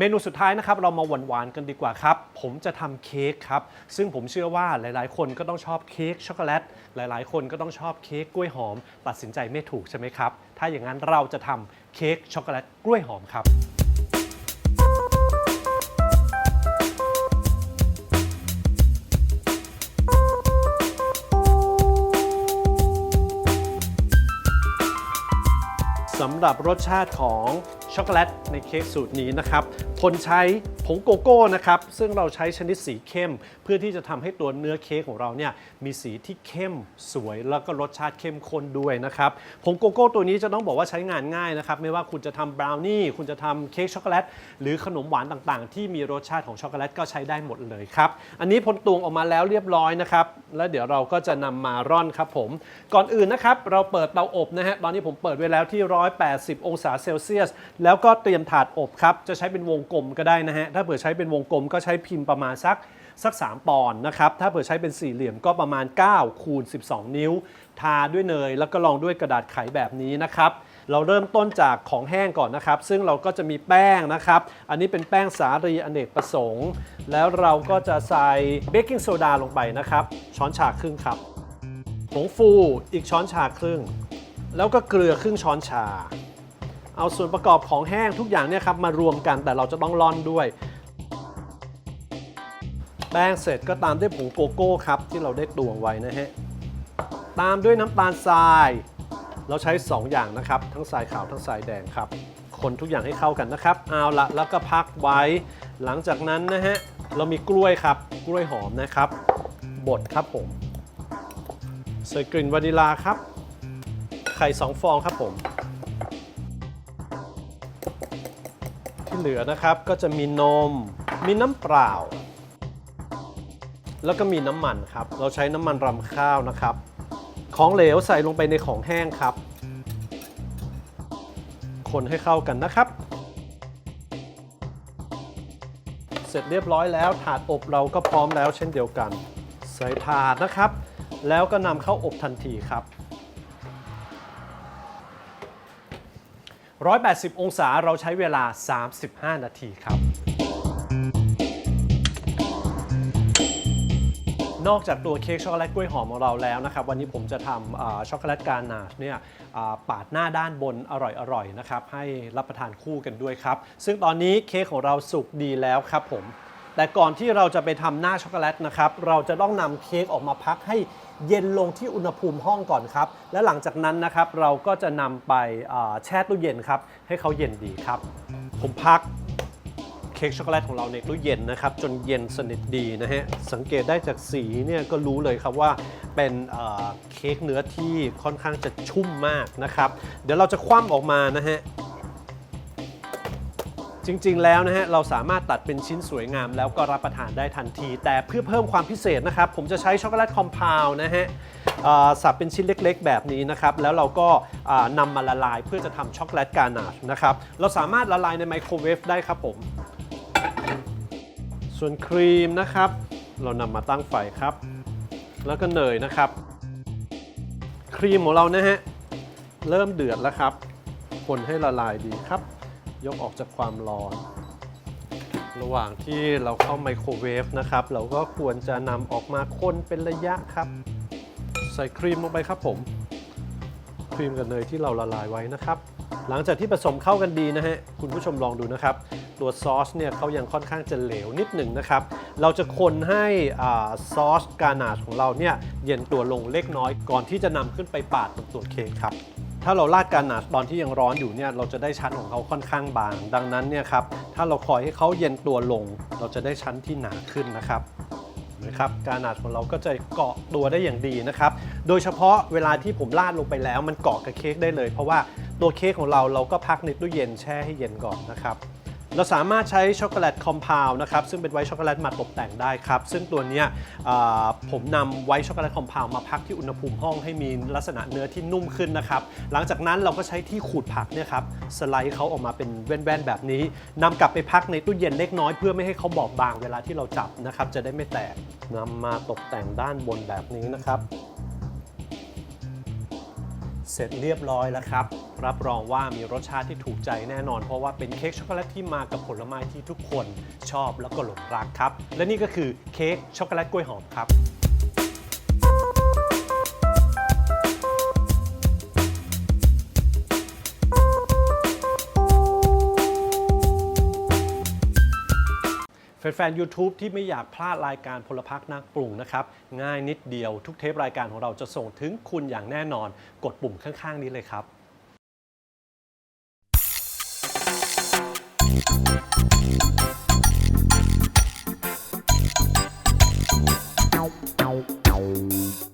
เมนูสุดท้ายนะครับเรามาหวานๆกันดีกว่าครับ ผมจะทำเค้กครับ ซึ่งผมเชื่อว่าหลายๆ คนก็ต้องชอบเค้กช็อกโกแลตหลายๆ คนก็ต้องชอบเค้กกล้วยหอม ตัดสินใจไม่ถูกใช่ไหมครับ ถ้าอย่างนั้นเราจะทำเค้กช็อกโกแลตกล้วยหอมครับสำหรับรสชาติของ ช็อกโกแลตในเค้กสูตรนี้นะครับคนใช้ผงโกโก้นะครับซึ่งเราใช้ชนิดสีเข้ม เพื่อที่จะทำให้ตัวเนื้อเค้กของเราเนี่ยมีสีที่เข้มสวยแล้วก็รสชาติเข้มข้นด้วยนะครับผงโกโก้ตัวนี้จะต้องบอกว่าใช้งานง่ายนะครับไม่ว่าคุณจะทำบราวนี่คุณจะทำเค้กช็อกโกแลตหรือขนมหวานต่างๆ ที่มีรสชาติของช็อกโกแลตก็ใช้ได้หมดเลยครับอันนี้พลตวงออกมาแล้วเรียบร้อยนะครับแล้วเดี๋ยวเราก็จะนำมาร่อนครับผมก่อนอื่นนะครับเราเปิดเตาอบนะฮะตอนนี้ผมเปิดไว้แล้วที่ 180 องศาเซลเซียสแล้วก็เตรียมถาดอบครับ จะใช้เป็นวงกลมก็ได้นะฮะ ถ้าเผื่อใช้เป็นวงกลมก็ใช้พิมพ์ประมาณสักสัก 3 ปอนด์นะครับ ถ้าเผื่อใช้เป็นสี่เหลี่ยมก็ประมาณ 9 คูณ 12 นิ้ว ทาด้วยเนย แล้วก็รองด้วยกระดาษไขแบบนี้นะครับ เราเริ่มต้นจากของแห้งก่อนนะครับ ซึ่งเราก็จะมีแป้งนะครับ อันนี้เป็นแป้งสาลีอเนกประสงค์ แล้วเราก็จะใส่เบกกิ้งโซดาลงไปนะครับ ช้อนชาครึ่งครับผงฟูอีกช้อนชาครึ่ง แล้วก็เกลือครึ่งช้อนชา เอาส่วนประกอบของแห้งทุกอย่างเนี่ยครับมารวมกันแต่เราจะต้องร่อนด้วย แป้งเสร็จก็ตามด้วยผงโกโก้ครับที่เราได้ตวงไว้นะฮะตามด้วยน้ำตาลทราย เราใช้ 2 อย่างนะครับ ทั้งทรายขาวทั้งทรายแดงครับ คนทุกอย่างให้เข้ากันนะครับเอาละแล้วก็พักไว้ หลังจากนั้นนะฮะเรามีกล้วยครับกล้วยหอมนะครับบดครับผมใส่กลิ่นวานิลาครับ ไข่ 2 ฟองครับผม ที่เหลือนะครับ ก็จะมีนม มีน้ำเปล่า แล้วก็มีน้ำมันครับ เราใช้น้ำมันรำข้าวนะครับ ของเหลวใส่ลงไปในของแห้งครับ คนให้เข้ากันนะครับ เสร็จเรียบร้อยแล้วถาดอบเราก็พร้อมแล้วเช่นเดียวกัน ใส่ถาดนะครับ แล้วก็นำเข้าอบทันทีครับ 180 องศาเราใช้เวลา 35 นาทีครับ นอกจากตัวเค้กช็อกโกแลตกล้วยหอมของเราแล้วนะครับ วันนี้ผมจะทำช็อกโกแลตกานาชเนี่ยปาดหน้าด้านบนอร่อยๆนะครับ ให้รับประทานคู่กันด้วยครับ ซึ่งตอนนี้เค้กของเราสุกดีแล้วครับผมแต่ก่อนที่เราจะไปทำหน้าช็อกโกแลตนะครับ เราจะต้องนำเค้กออกมาพักให้ เย็นลงที่อุณหภูมิห้องก่อนครับ และหลังจากนั้นนะครับเราก็จะนำไปแช่ตู้เย็นครับ ให้เขาเย็นดีครับ ผมพักเค้กช็อกโกแลตของเราในตู้เย็นนะครับ จนเย็นสนิทดีนะฮะ สังเกตได้จากสีเนี่ยก็รู้เลยครับว่าเป็นเค้กเนื้อที่ค่อนข้างจะชุ่มมากนะครับ เดี๋ยวเราจะคว่ำออกมานะฮะ จริง ๆ แล้วนะฮะเราสามารถตัดเป็นชิ้นสวยงาม แล้วก็รับประทานได้ทันที แต่เพื่อเพิ่มความพิเศษนะครับ ผมจะใช้ช็อกโกแลตคอมเพลนะฮะสับเป็นชิ้นเล็ก ๆ แบบนี้นะครับ แล้วเราก็อ่านำมาละลายเพื่อจะทำช็อกโกแลตกานาชนะครับ เราสามารถละลายในไมโครเวฟได้ครับผม ส่วนครีมนะครับ เรานำมาตั้งไฟครับ แล้วก็เนยนะครับ ครีมของเรานะฮะเริ่มเดือดแล้วครับ คนให้ละลายดีครับ ยกออกจากความร้อน ระหว่างที่เราเข้าไมโครเวฟนะครับ เราก็ควรจะนำออกมาคนเป็นระยะครับ ใส่ครีมลงไปครับผม ครีมกับเนยที่เราละลายไว้นะครับ หลังจากที่ผสมเข้ากันดีนะฮะ คุณผู้ชมลองดูนะครับ ตัวซอสเนี่ยเขายังค่อนข้างจะเหลวนิดหนึ่งนะครับ เราจะคนให้อซอสกานาชของเราเนี่ยเย็นตัวลงเล็กน้อยก่อนที่จะนำขึ้นไปปาดบนตัวเค้กครับ ถ้าเราลาดการนาตอนที่ยังร้อนอยู่เนี่ยเราจะได้ชั้นของเขาค่อนข้างบาง ดังนั้นเนี่ยครับถ้าเราคอยให้เขาเย็นตัวลง เราจะได้ชั้นที่หนาขึ้นนะครับนะครับการนาดของเราก็จะเกาะตัวได้อย่างดีนะครับ โดยเฉพาะเวลาที่ผมราดลงไปแล้วมันเกาะกับเค้กได้เลย เพราะว่าตัวเค้กของเราเราก็พักในตู้เย็นแช่ให้เย็นก่อนนะครับ เราสามารถใช้ช็อกโกแลตคอมเพลนะครับซึ่งเป็นไวท์ช็อกโกแลตมาตกแต่งได้ครับ ซึ่งตัวนี้ผมนำไวท์ช็อกโกแลตคอมเพลมาพักที่อุณหภูมิห้องให้มีลักษณะเนื้อที่นุ่มขึ้นนะครับ หลังจากนั้นเราก็ใช้ที่ขูดผักเนี่ยครับสไลด์เขาออกมาเป็นแว่นๆแบบนี้นำกลับไปพักในตู้เย็นเล็กน้อยเพื่อไม่ให้เขาบอบบางเวลาที่เราจับนะครับจะได้ไม่แตกนำมาตกแต่งด้านบนแบบนี้นะครับ เสร็จเรียบร้อยแล้วครับ รับรองว่ามีรสชาติที่ถูกใจแน่นอน เพราะว่าเป็นเค้กช็อกโกแลตที่มากับผลไม้ที่ทุกคนชอบแล้วก็หลงรักครับ และนี่ก็คือเค้กช็อกโกแลตกล้วยหอมครับ แฟนๆ YouTube ที่ไม่อยากพลาดรายการพลพักนักปรุงนะครับ ง่ายนิดเดียวทุกเทปรายการของเราจะส่งถึงคุณอย่างแน่นอน กดปุ่มข้างๆ นี้เลยครับ Ow, ow, ow.